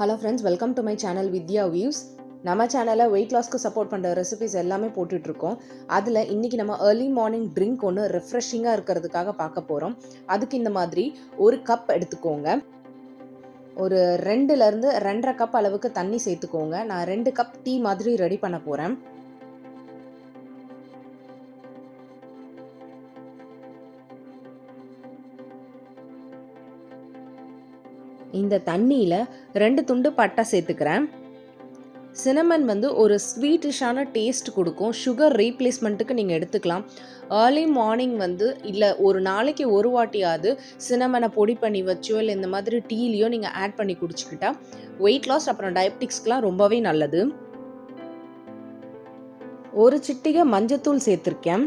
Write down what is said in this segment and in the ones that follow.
Hello friends welcome to my channel Vidya views நம்ம சேனலில் weight லாஸ்க்கு சப்போர்ட் பண்ணுற ரெசிபிஸ் எல்லாமே போட்டுட்ருக்கோம். அதில் இன்றைக்கி நம்ம ஏர்லி மார்னிங் ட்ரிங்க் ஒன்று ரெஃப்ரெஷிங்காக இருக்கிறதுக்காக பார்க்க போகிறோம் அதுக்கு இந்த மாதிரி ஒரு கப் எடுத்துக்கோங்க. ஒரு ரெண்டுலேருந்து ரெண்டரை கப் அளவுக்கு தண்ணி சேர்த்துக்கோங்க. நான் ரெண்டு கப் டீ மாதிரி ரெடி பண்ண போகிறேன் இந்த தண்ணியில் ரெண்டு துண்டு பட்டை சேர்த்துக்கிறேன். சினமன் வந்து ஒரு ஸ்வீட்டிஷான டேஸ்ட் கொடுக்கும். சுகர் ரீப்ளேஸ்மெண்ட்டுக்கு நீங்கள் எடுத்துக்கலாம். ஏர்லி மார்னிங் வந்து இல்லை ஒரு நாளைக்கு ஒரு வாட்டியாவது சினமனை பொடி பண்ணி வச்சோ இல்லை இந்த மாதிரி டீலையோ நீங்கள் ஆட் பண்ணி குடிச்சிக்கிட்டா வெயிட் லாஸ் அப்புறம் டயபெட்டிக்ஸ்க்கெலாம் ரொம்பவே நல்லது. ஒரு சிட்டிகை மஞ்சத்தூள் சேர்த்துருக்கேன்.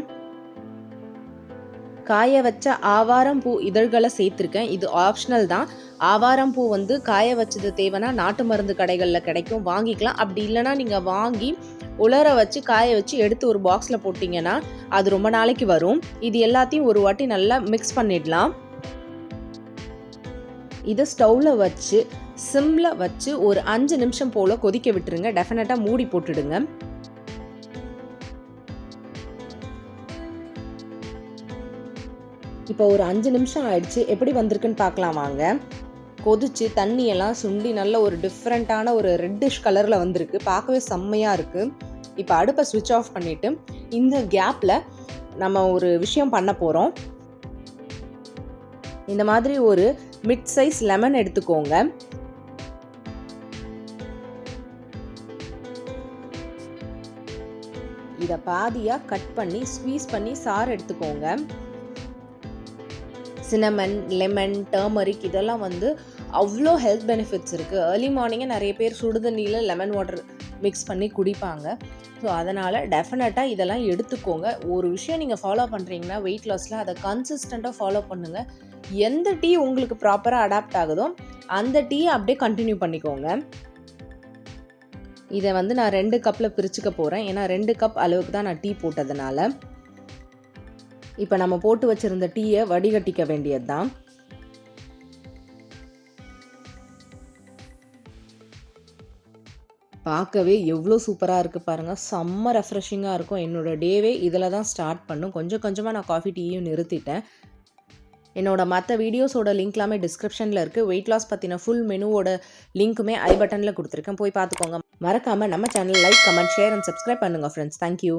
காய வச்ச ஆவாரம் பூ இதழ்களை சேர்த்துருக்கேன். இது ஆப்ஷனல் தான். ஆவாரம் பூ வந்து காய வச்சது தேவைன்னா நாட்டு மருந்து கடைகளில் கிடைக்கும். வாங்கிக்கலாம். அப்படி இல்லைன்னா நீங்கள் வாங்கி உலர வச்சு காய வச்சு எடுத்து ஒரு பாக்ஸில் போட்டிங்கன்னா அது ரொம்ப நாளைக்கு வரும். இது எல்லாத்தையும் ஒரு வாட்டி நல்லா மிக்ஸ் பண்ணிடலாம். இதை ஸ்டவ்வில் வச்சு சிம்மில் வச்சு ஒரு அஞ்சு நிமிஷம் போல் கொதிக்க விட்டுருங்க. டெஃபினட்டாக மூடி போட்டுடுங்க. இப்போ ஒரு அஞ்சு நிமிஷம் ஆயிடுச்சு. எப்படி வந்திருக்குன்னு பார்க்கலாம் வாங்க. கொதிச்சு தண்ணியெல்லாம் சுண்டி நல்ல ஒரு டிஃப்ரெண்ட்டான ஒரு ரெட்டிஷ் கலரில் வந்திருக்கு. பார்க்கவே செம்மையாக இருக்குது இப்போ அடுப்பை சுவிட்ச் ஆஃப் பண்ணிவிட்டு இந்த கேப்பில் நம்ம ஒரு விஷயம் பண்ண போகிறோம் இந்த மாதிரி ஒரு மிட் சைஸ் லெமன் எடுத்துக்கோங்க. இதை பாதியாக கட் பண்ணி ஸ்வீஸ் பண்ணி சாறு எடுத்துக்கோங்க. சினமன் லெமன் டர்மரிக் இதெல்லாம் வந்து அவ்வளோ ஹெல்த் பெனிஃபிட்ஸ் இருக்குது ஏர்லி மார்னிங்கே நிறைய பேர் சுடுதண்ணியில் லெமன் வாட்டர் மிக்ஸ் பண்ணி குடிப்பாங்க. ஸோ அதனால் டெஃபினட்டாக இதெல்லாம் எடுத்துக்கோங்க. ஒரு விஷயம் நீங்கள் ஃபாலோ பண்ணுறீங்கன்னா வெயிட் லாஸில் அதை கன்சிஸ்டண்ட்டாக ஃபாலோ பண்ணுங்கள் எந்த டீ உங்களுக்கு ப்ராப்பராக அடாப்ட் ஆகுதோ அந்த டீயை அப்படியே கண்டினியூ பண்ணிக்கோங்க. இதை வந்து நான் ரெண்டு கப்பில் பிரிச்சுக்க போகிறேன் ஏன்னா ரெண்டு கப் அளவுக்கு தான் நான் டீ போட்டதுனால. இப்போ நம்ம போட்டு வச்சுருந்த டீயை வடிகட்டிக்க வேண்டியது தான் பார்க்கவே எவ்வளோ சூப்பராக இருக்குது பாருங்கள் செம்ம ரெஃப்ரெஷிங்காக இருக்கும். என்னோடய டேவே இதில் தான் ஸ்டார்ட் பண்ணும். கொஞ்சம் கொஞ்சமாக நான் காஃபி டீயும் நிறுத்திட்டேன். என்னோடய மற்ற வீடியோஸோட லிங்க்லாமே டிஸ்கிரிப்ஷனில் இருக்குது வெயிட் லாஸ் பற்றின ஃபுல் மெனுவோட லிங்க்குமே ஐ பட்டனில் கொடுத்துருக்கேன். போய் பார்த்துக்கோங்க. மறக்காமல் நம்ம channel like comment share and subscribe பண்ணுங்கள் ஃப்ரெண்ட்ஸ் தேங்க்யூ